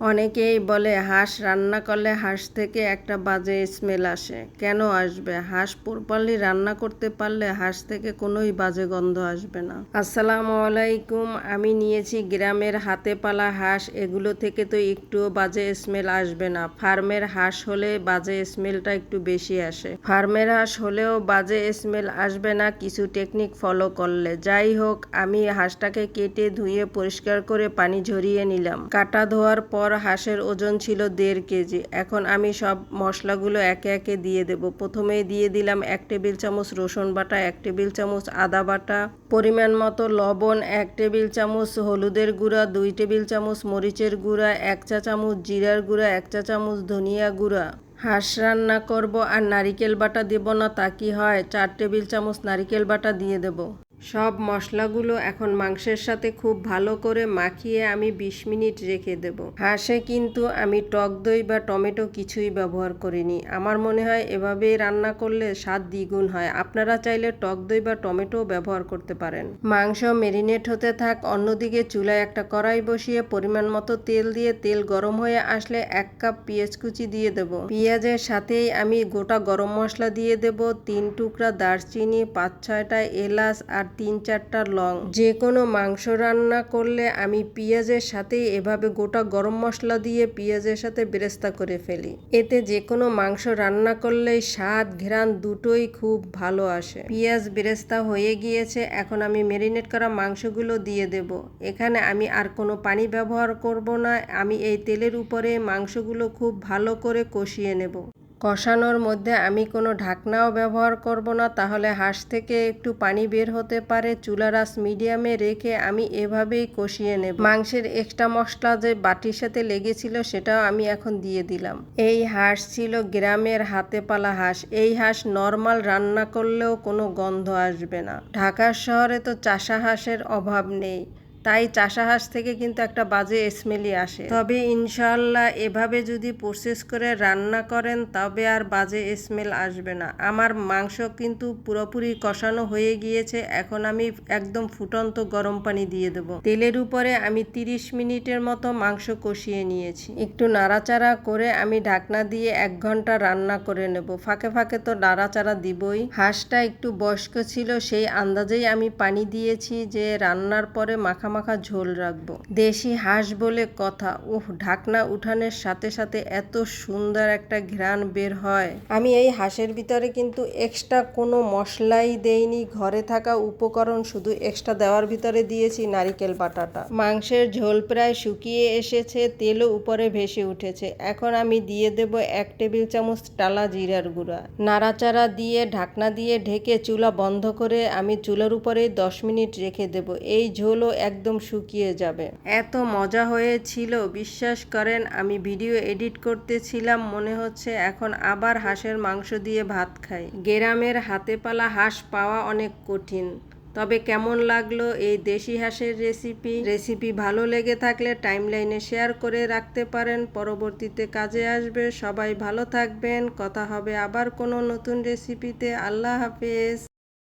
অনেকেই বলে, হাঁস রান্না করলে হাঁস থেকে একটা বাজে স্মেল আসে। কেন আসবে? হাঁস প্রপারলি রান্না করতে পারলে হাঁস থেকে কোনোই বাজে গন্ধ আসবে না। আসসালামু আলাইকুম, আমি নিয়েছি গ্রামের হাতে পালা হাঁস। এগুলো থেকে তো একটুও বাজে স্মেল আসবে না। ফার্মের হাঁস হলে বাজে স্মেলটা একটু বেশি আসে। ফার্মের হাঁস হলেও বাজে স্মেল আসবে না, কিছু টেকনিক ফলো করলে। যাই হোক, আমি হাঁসটাকে কেটে ধুয়ে পরিষ্কার করে পানি ঝরিয়ে নিলাম। কাটা ধোয়ার পর হাঁসের ওজন ছিল দেড় কেজি। এখন আমি সব মশলাগুলো একে একে দিয়ে দেব। প্রথমেই দিয়ে দিলাম এক টেবিল চামচ রসুন বাটা, এক টেবিল চামচ আদা বাটা, পরিমাণ মতো লবণ, এক টেবিল চামচ হলুদের গুঁড়া, দুই টেবিল চামচ মরিচের গুঁড়া, এক চা চামচ জিরার গুঁড়া, এক চা চামচ ধনিয়া গুঁড়া। হাঁস রান্না করব আর নারিকেল বাটা দেব না তা কি হয়? চার টেবিল চামচ নারিকেল বাটা দিয়ে দেব। সব মশলাগুলো এখন মাংসের সাথে খুব ভালো করে মাখিয়ে আমি ২০ মিনিট রেখে দেব। হাঁসে কিন্তু আমি টক দই বা টমেটো কিছুই ব্যবহার করিনি। আমার মনে হয় এভাবেই রান্না করলে স্বাদ দ্বিগুণ হয়। আপনারা চাইলে টক দই বা টমেটো ব্যবহার করতে পারেন। মাংস মেরিনেট হতে থাক, অন্যদিকে চুলায় একটা কড়াই বসিয়ে পরিমাণ মতো তেল দিয়ে তেল গরম হয়ে আসলে এক কাপ পেঁয়াজ কুচি দিয়ে দেব। পেঁয়াজের সাথেই আমি গোটা গরম মশলা দিয়ে দেব। তিন টুকরা দারচিনি, পাঁচ ছয়টা এলাচ আর তিন চারটা লং। যে কোনো মাংস রান্না করলে আমি পেঁয়াজের সাথেই এভাবে গোটা গরম মশলা দিয়ে পেঁয়াজের সাথে বেরেস্তা করে ফেলি। এতে যে কোনো মাংস রান্না করলেই স্বাদ ঘেরান দুটোই খুব ভালো আসে। পেঁয়াজ বেরেস্তা হয়ে গিয়েছে, এখন আমি মেরিনেট করা মাংসগুলো দিয়ে দেব। এখানে আমি আর কোনো পানি ব্যবহার করব না, আমি এই তেলের উপরে মাংসগুলো খুব ভালো করে কষিয়ে নেব। কষানোর মধ্যে আমি কোনো ঢাকনাও ব্যবহার করব না, তাহলে হাঁস থেকে একটু পানি বের হতে পারে। চুলার আঁচ মিডিয়ামে রেখে আমি এভাবেই কষিয়ে নেব। মাংসের এক্সট্রা মশলা যে বাটির সাথে লেগেছিল সেটাও আমি এখন দিয়ে দিলাম। এই হাঁস ছিল গ্রামের হাতে পালা হাঁস। এই হাঁস নর্মাল রান্না করলেও কোনো গন্ধ আসবে না। ঢাকার শহরে তো চাষা হাঁসের অভাব নেই। তাই চাষা হাঁস থেকে কিন্তু একটা বাজে স্মেলই আসে। তবে ইনশাল্লাহ এভাবে যদি প্রসেস করে রান্না করেন, তবে আর বাজে স্মেল আসবে না। আমার মাংস কিন্তু পুরোপুরি কষানো হয়ে গিয়েছে, এখন আমি একদম ফুটন্ত গরম পানি দিয়ে দেবো। তেলের উপরে আমি 30 মিনিটের মতো মাংস কষিয়ে নিয়েছি। একটু নাড়াচাড়া করে আমি ঢাকনা দিয়ে এক ঘণ্টা রান্না করে নেব। ফাঁকে ফাঁকে তো নাড়াচাড়া দিবই। হাঁসটা একটু বয়স্ক ছিল, সেই আন্দাজেই আমি পানি দিয়েছি যে রান্নার পরে মাখা মাখা ঝোল রাখব। দেশি হাঁস বলে কথা। উহ, ঢাকনা উঠানের সাথে সাথে এত সুন্দর একটা ঘ্রাণ বের হয়। আমি এই হাঁসের ভিতরে কিন্তু এক্সট্রা কোনো মশলাই দেইনি। ঘরে থাকা উপকরণ শুধু এক্সট্রা দেওয়ার ভিতরে দিয়েছি নারিকেল বাটাটা। মাংসের ঝোল প্রায় শুকিয়ে এসেছে, তেলও উপরে ভেসে উঠেছে। এখন আমি দিয়ে দেব এক টেবিল চামচ টালা জিরার গুঁড়া। নাড়াচাড়া দিয়ে, ঢাকনা দিয়ে ঢেকে চুলা বন্ধ করে আমি চুলার উপরে দশ মিনিট রেখে দেব। এই ঝোলও একদম শুকিয়ে যাবে। এত মজা হয়েছিল, বিশ্বাস করেন, আমি ভিডিও এডিট করতেছিলাম, মনে হচ্ছে এখন আবার হাঁসের মাংস দিয়ে ভাত খাই। গেরামের হাতে পালা হাঁস পাওয়া অনেক কঠিন। তবে কেমন লাগল এই দেশি হাঁসের রেসিপি রেসিপি ভালো লেগে থাকলে টাইমলাইনে শেয়ার করে রাখতে পারেন। পরবর্তীতে কাজে আসবে। সবাই ভালো থাকবেন। কথা হবে আবার কোনো নতুন রেসিপিতে আল্লাহ হাফেজ।